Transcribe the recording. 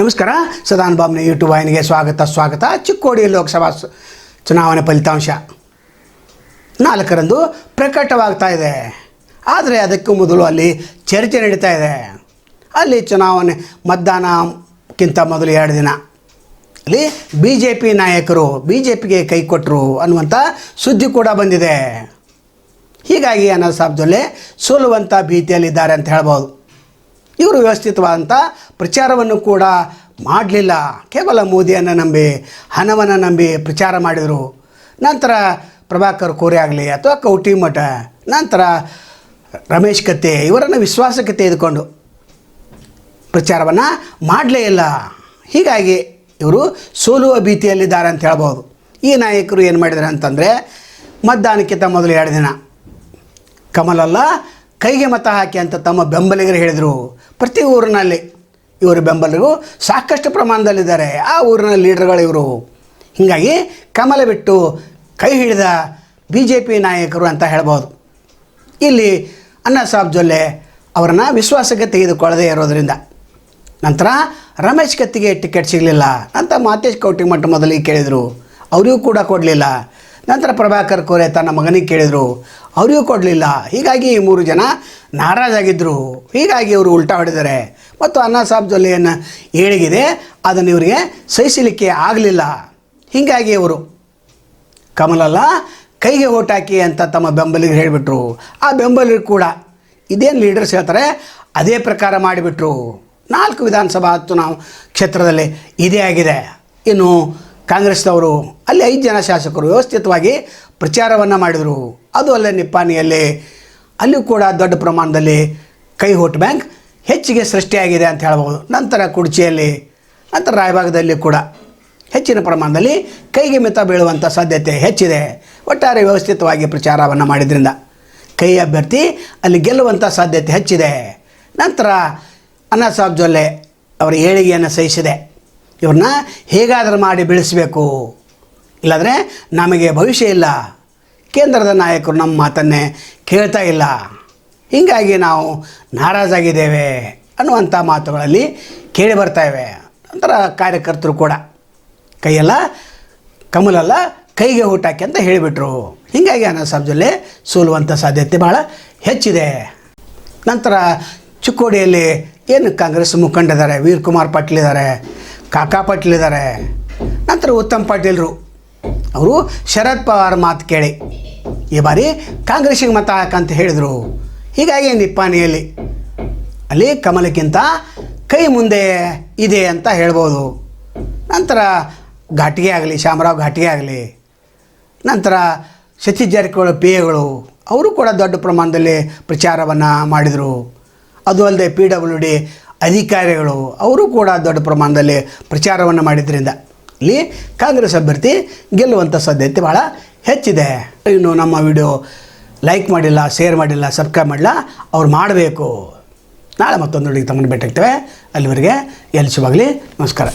ನಮಸ್ಕಾರ. ಸದಾನ್ ಬಾಬ್ನ ಯೂಟ್ಯೂಬ್ ವಾಹಿನಿಗೆ ಸ್ವಾಗತ ಸ್ವಾಗತ. ಚಿಕ್ಕೋಡಿ ಲೋಕಸಭಾ ಚುನಾವಣೆ ಫಲಿತಾಂಶ ನಾಲ್ಕರಂದು ಪ್ರಕಟವಾಗ್ತಾ ಇದೆ. ಆದರೆ ಅದಕ್ಕೂ ಮೊದಲು ಅಲ್ಲಿ ಚರ್ಚೆ ನಡೀತಾ ಇದೆ. ಅಲ್ಲಿ ಚುನಾವಣೆ ಮತದಾನಕ್ಕಿಂತ ಮೊದಲು ಎರಡು ದಿನ. ಅಲ್ಲಿ ಬಿ ಜೆ ಪಿ ನಾಯಕರು ಬಿ ಜೆ ಪಿಗೆ ಕೈ ಕೊಟ್ಟರು ಅನ್ನುವಂಥ ಸುದ್ದಿ ಕೂಡ ಬಂದಿದೆ. ಹೀಗಾಗಿ ಅನ್ನ ಸಾಬ್ ಜೊಲ್ಲೆ ಸೋಲುವಂಥ ಭೀತಿಯಲ್ಲಿದ್ದಾರೆ ಅಂತ ಹೇಳ್ಬೋದು. ಇವರು ವ್ಯವಸ್ಥಿತವಾದಂಥ ಪ್ರಚಾರವನ್ನು ಕೂಡ ಮಾಡಲಿಲ್ಲ. ಕೇವಲ ಮೋದಿಯನ್ನು ನಂಬಿ, ಹಣವನ್ನು ನಂಬಿ ಪ್ರಚಾರ ಮಾಡಿದರು. ನಂತರ ಪ್ರಭಾಕರ್ ಕೋರೆ ಆಗಲಿ ಅಥವಾ ಕೌಟಿಮಠ ನಂತರ ರಮೇಶ್ ಕತ್ತೆ, ಇವರನ್ನು ವಿಶ್ವಾಸಕ್ಕೆ ತೆಗೆದುಕೊಂಡು ಪ್ರಚಾರವನ್ನು ಮಾಡಲೇ ಇಲ್ಲ. ಹೀಗಾಗಿ ಇವರು ಸೋಲುವ ಭೀತಿಯಲ್ಲಿದ್ದಾರೆ ಅಂತ ಹೇಳ್ಬೋದು. ಈ ನಾಯಕರು ಏನು ಮಾಡಿದ್ದಾರೆ ಅಂತಂದರೆ ಮತದಾನಕ್ಕಿಂತ ಮೊದಲು ಎರಡು ದಿನ. ಕಮಲಲ್ಲ ಕೈಗೆ ಮತ ಹಾಕಿ ಅಂತ ತಮ್ಮ ಬೆಂಬಲಿಗರು ಹೇಳಿದರು. ಪ್ರತಿ ಊರಿನಲ್ಲಿ ಇವರು ಬೆಂಬಲಿಗರು ಸಾಕಷ್ಟು ಪ್ರಮಾಣದಲ್ಲಿದ್ದಾರೆ. ಆ ಊರಿನ ಲೀಡರ್ಗಳು ಇವರು. ಹೀಗಾಗಿ ಕಮಲ ಬಿಟ್ಟು ಕೈ ಹಿಡಿದ ಬಿ ಜೆ ಪಿ ನಾಯಕರು ಅಂತ ಹೇಳ್ಬೋದು. ಇಲ್ಲಿ ಅಣ್ಣಾ ಸಾಬ್ ಜೊಲ್ಲೆ ಅವರನ್ನು ವಿಶ್ವಾಸಕ್ಕೆ ತೆಗೆದುಕೊಳ್ಳದೇ ಇರೋದರಿಂದ. ನಂತರ ರಮೇಶ್ ಕತ್ತಿಗೆ ಟಿಕೆಟ್ ಸಿಗಲಿಲ್ಲ. ಅಂತ ಮಾತೇಶ್ ಕೌಟಿಮಠ ಮೊದಲಿಗೆ ಕೇಳಿದರು. ಅವರಿಗೂ ಕೂಡ ಕೊಡಲಿಲ್ಲ. ನಂತರ ಪ್ರಭಾಕರ್ ಕೋರೆ ತನ್ನ ಮಗನಿಗೆ ಕೇಳಿದರು, ಅವರಿಗೂ ಕೊಡಲಿಲ್ಲ. ಹೀಗಾಗಿ ಈ ಮೂರು ಜನ ನಾರಾಜಾಗಿದ್ದರು ಹೀಗಾಗಿ ಇವರು ಉಲ್ಟಾ ಹೊಡೆದರೆ. ಮತ್ತು ಅಣ್ಣಾ ಸಾಬ್ ಜೊಲ್ಲೆಯನ್ನು ಏಳಿಗಿದೆ, ಅದನ್ನು ಇವರಿಗೆ ಸಹಿಸಲಿಕ್ಕೆ ಆಗಲಿಲ್ಲ. ಹೀಗಾಗಿ ಇವರು, ಕಮಲಲ್ಲ, ಕೈಗೆ ಓಟ್ ಹಾಕಿ ಅಂತ ತಮ್ಮ ಬೆಂಬಲಿಗರು ಹೇಳಿಬಿಟ್ರು. ಆ ಬೆಂಬಲಿಗರು ಕೂಡ ಇದೇನು ಲೀಡರ್ಸ್ ಹೇಳ್ತಾರೆ, ಅದೇ ಪ್ರಕಾರ ಮಾಡಿಬಿಟ್ರು. ನಾಲ್ಕು ವಿಧಾನಸಭಾ ನಾವು ಕ್ಷೇತ್ರದಲ್ಲಿ ಇದೇ ಆಗಿದೆ. ಇನ್ನು ಕಾಂಗ್ರೆಸ್ನವರು, ಅಲ್ಲಿ ಐದು ಜನ ಶಾಸಕರು ವ್ಯವಸ್ಥಿತವಾಗಿ ಪ್ರಚಾರವನ್ನು ಮಾಡಿದರು. ಅದು ಅಲ್ಲೇ ನಿಪ್ಪಾಣಿಯಲ್ಲಿ ಅಲ್ಲಿಯೂ ಕೂಡ ದೊಡ್ಡ ಪ್ರಮಾಣದಲ್ಲಿ ಕೈ ಹೋಟ್ ಬ್ಯಾಂಕ್ ಹೆಚ್ಚಿಗೆ ಸೃಷ್ಟಿಯಾಗಿದೆ ಅಂತ ಹೇಳ್ಬೋದು. ನಂತರ ಕುಡ್ಚಿಯಲ್ಲಿ, ನಂತರ ರಾಯಭಾಗದಲ್ಲಿ ಕೂಡ ಹೆಚ್ಚಿನ ಪ್ರಮಾಣದಲ್ಲಿ ಕೈಗೆ ಮಿತ ಬೀಳುವಂಥ ಸಾಧ್ಯತೆ ಹೆಚ್ಚಿದೆ. ಒಟ್ಟಾರೆ ವ್ಯವಸ್ಥಿತವಾಗಿ ಪ್ರಚಾರವನ್ನು ಮಾಡಿದ್ರಿಂದ ಕೈ ಅಭ್ಯರ್ಥಿ ಅಲ್ಲಿ ಗೆಲ್ಲುವಂಥ ಸಾಧ್ಯತೆ ಹೆಚ್ಚಿದೆ. ನಂತರ ಅಣ್ಣಾ ಸಾಬ್ ಜೊಲ್ಲೆ ಅವರ ಏಳಿಗೆಯನ್ನು ಸಹಿಸಿದೆ. ಇವ್ರನ್ನ ಹೇಗಾದರೂ ಮಾಡಿ ಬೆಳೆಸಬೇಕು. ಇಲ್ಲಾಂದರೆ ನಮಗೆ ಭವಿಷ್ಯ ಇಲ್ಲ. ಕೇಂದ್ರದ ನಾಯಕರು ನಮ್ಮ ಮಾತನ್ನೇ ಕೇಳ್ತಾ ಇಲ್ಲ. ಹೀಗಾಗಿ ನಾವು ನಾರಾಜಾಗಿದ್ದೇವೆ ಅನ್ನುವಂಥ ಮಾತುಗಳಲ್ಲಿ ಕೇಳಿ ಬರ್ತಾಯಿವೆ ನಂತರ ಕಾರ್ಯಕರ್ತರು ಕೂಡ. ಕೈಯೆಲ್ಲ ಕಮಲಲ್ಲ, ಕೈಗೆ ಊಟಕ್ಕೆ ಅಂತ ಹೇಳಿಬಿಟ್ರು. ಹೀಗಾಗಿ ಅನ್ನ ಸಬ್ಜಲ್ಲಿ ಸೋಲುವಂಥ ಸಾಧ್ಯತೆ ಭಾಳ ಹೆಚ್ಚಿದೆ. ನಂತರ ಚಿಕ್ಕೋಡಿಯಲ್ಲಿ ಏನು ಕಾಂಗ್ರೆಸ್ ಮುಖಂಡರಿದ್ದಾರೆ? ವೀರ್ ಕುಮಾರ್ ಪಾಟೀಲ್ ಇದ್ದಾರೆ. ಕಾಕಾ ಪಾಟೀಲ್ ಇದ್ದಾರೆ ನಂತರ ಉತ್ತಮ್ ಪಾಟೀಲ್ರು. ಅವರು ಶರದ್ ಪವಾರ್ ಮಾತು ಕೇಳಿ. ಈ ಬಾರಿ ಕಾಂಗ್ರೆಸ್ಸಿಗೆ ಮತ ಹಾಕಂತ ಹೇಳಿದರು. ಹೀಗಾಗಿ ನಿಪ್ಪಾಣಿಯಲ್ಲಿ. ಅಲ್ಲಿ ಕಮಲಕ್ಕಿಂತ ಕೈ ಮುಂದೆ ಇದೆ ಅಂತ ಹೇಳ್ಬೋದು. ನಂತರ ಘಾಟಿಗೆ ಆಗಲಿ, ಶಾಮರಾವ್ ಘಾಟಿಗೆ ಆಗಲಿ. ನಂತರ ಸತೀಶ್ ಜಾರಕಿಹೊಳಿ ಪಿ ಎಗಳು ಅವರು ಕೂಡ ದೊಡ್ಡ ಪ್ರಮಾಣದಲ್ಲಿ ಪ್ರಚಾರವನ್ನು ಮಾಡಿದರು. ಅದು ಅಲ್ಲದೆ ಪಿ ಡಬ್ಲ್ಯೂ ಡಿ ಅಧಿಕಾರಿಗಳು, ಅವರು ಕೂಡ ದೊಡ್ಡ ಪ್ರಮಾಣದಲ್ಲಿ ಪ್ರಚಾರವನ್ನು ಮಾಡಿದ್ರಿಂದ ಇಲ್ಲಿ ಕಾಂಗ್ರೆಸ್ ಅಭ್ಯರ್ಥಿ ಗೆಲ್ಲುವಂಥ ಸಾಧ್ಯತೆ ಭಾಳ ಹೆಚ್ಚಿದೆ. ಇನ್ನು ನಮ್ಮ ವಿಡಿಯೋ ಲೈಕ್ ಮಾಡಿಲ್ಲ, ಶೇರ್ ಮಾಡಿಲ್ಲ, ಸಬ್ಸ್ಕ್ರೈಬ್ ಮಾಡಿಲ್ಲ, ಅವ್ರು ಮಾಡಬೇಕು. ನಾಳೆ ಮತ್ತೊಂದು ಹುಡುಗಿ ತಮ್ಮನ್ನು ಭೇಟಾಗ್ತೇವೆ ಅಲ್ಲಿವರೆಗೆ ಎಲ್ಲಿ ಶುಭಾಗಲಿ. ನಮಸ್ಕಾರ.